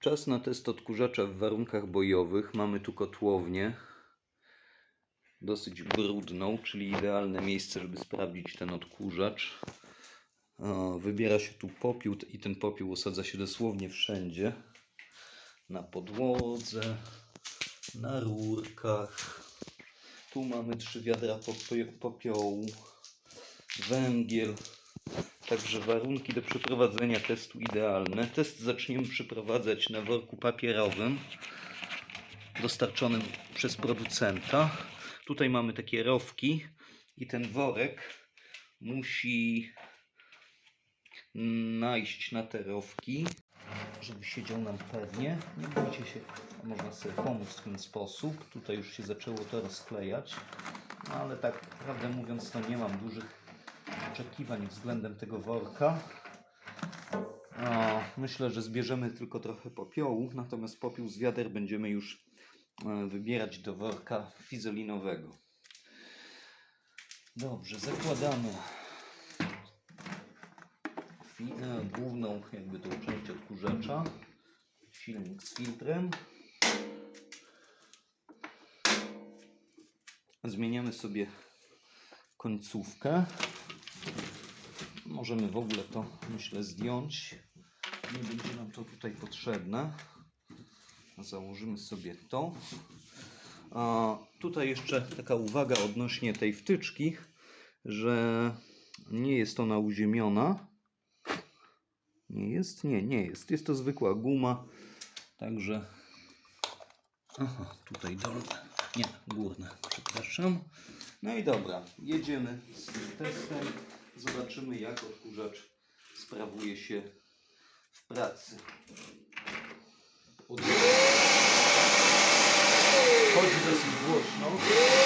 Czas na test odkurzacza w warunkach bojowych. Mamy tu kotłownię. Dosyć brudną, czyli idealne miejsce, żeby sprawdzić ten odkurzacz. Wybiera się tu popiół i ten popiół osadza się dosłownie wszędzie. Na podłodze, na rurkach. Tu mamy trzy wiadra popio- popiołu, węgiel. Także warunki do przeprowadzenia testu idealne. Test zaczniemy przeprowadzać na worku papierowym dostarczonym przez producenta. Tutaj mamy takie rowki i ten worek musi najść na te rowki, żeby siedział nam pewnie. Nie bójcie się, można sobie pomóc w ten sposób. Tutaj już się zaczęło to rozklejać, no ale tak prawdę mówiąc, to nie mam dużych oczekiwań względem tego worka. Myślę, że zbierzemy tylko trochę popiołu, natomiast popiół z wiader będziemy już e, wybierać do worka fizolinowego. Dobrze, zakładamy główną jakby tą część odkurzacza, silnik z filtrem. Zmieniamy sobie końcówkę. Możemy w ogóle to, myślę, zdjąć. Nie będzie nam to tutaj potrzebne. Założymy sobie to. A tutaj jeszcze taka uwaga odnośnie tej wtyczki, że nie jest ona uziemiona. Nie jest? Nie, nie jest. Jest to zwykła guma. Także. Aha, tutaj dolne. Nie, górne, przepraszam. No i dobra, jedziemy z tym testem. Zobaczymy, jak odkurzacz sprawuje się w pracy. Od... Chodzi dosyć głośno.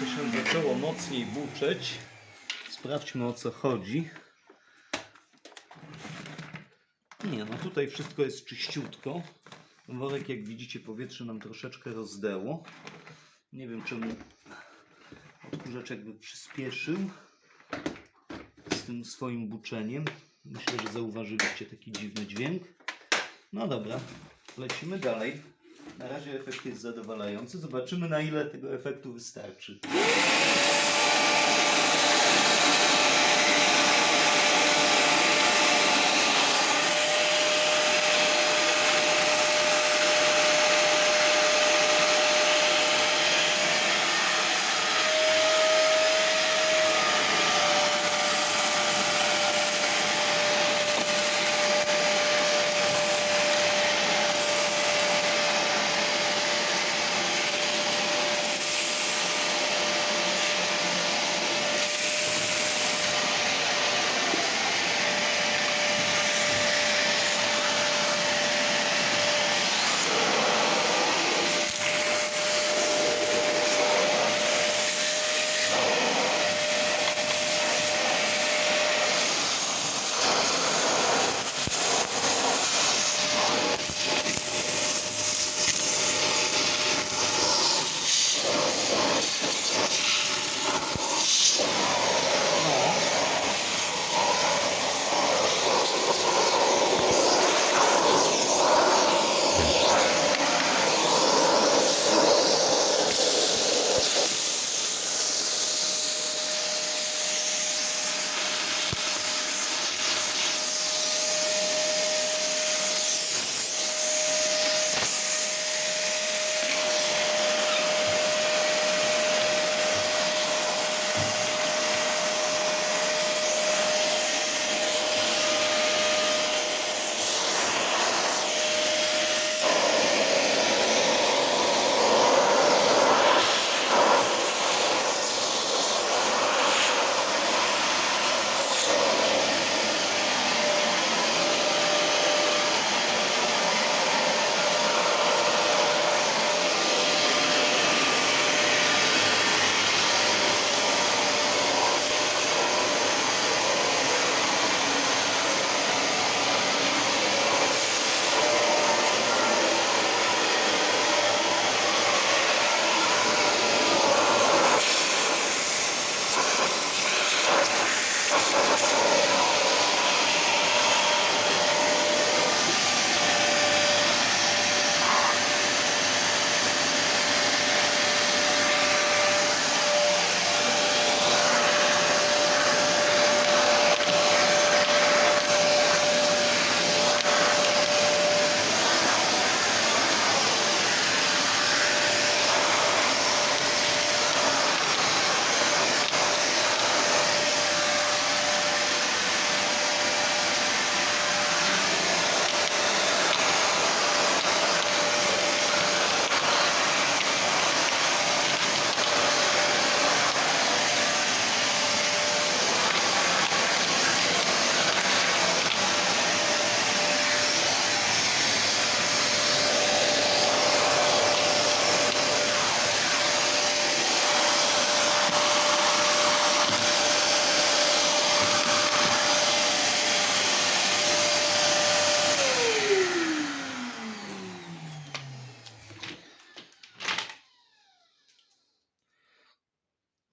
Coś nam zaczęło mocniej buczeć. Sprawdźmy o co chodzi. Nie, no tutaj wszystko jest czyściutko. Worek, jak widzicie, powietrze nam troszeczkę rozdęło. Nie wiem czemu odkurzacz jakby przyspieszył z tym swoim buczeniem. Myślę, że zauważyliście taki dziwny dźwięk. No dobra, lecimy dalej. Na razie efekt jest zadowalający. Zobaczymy na ile tego efektu wystarczy.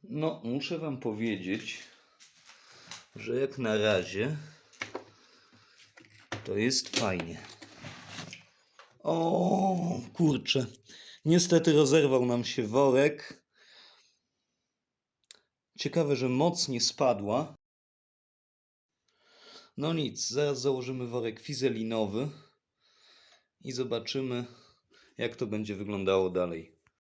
No, muszę Wam powiedzieć, że jak na razie to jest fajnie. O, kurczę. Niestety rozerwał nam się worek. Ciekawe, że moc nie spadła. No nic, zaraz założymy worek fizelinowy i zobaczymy, jak to będzie wyglądało dalej.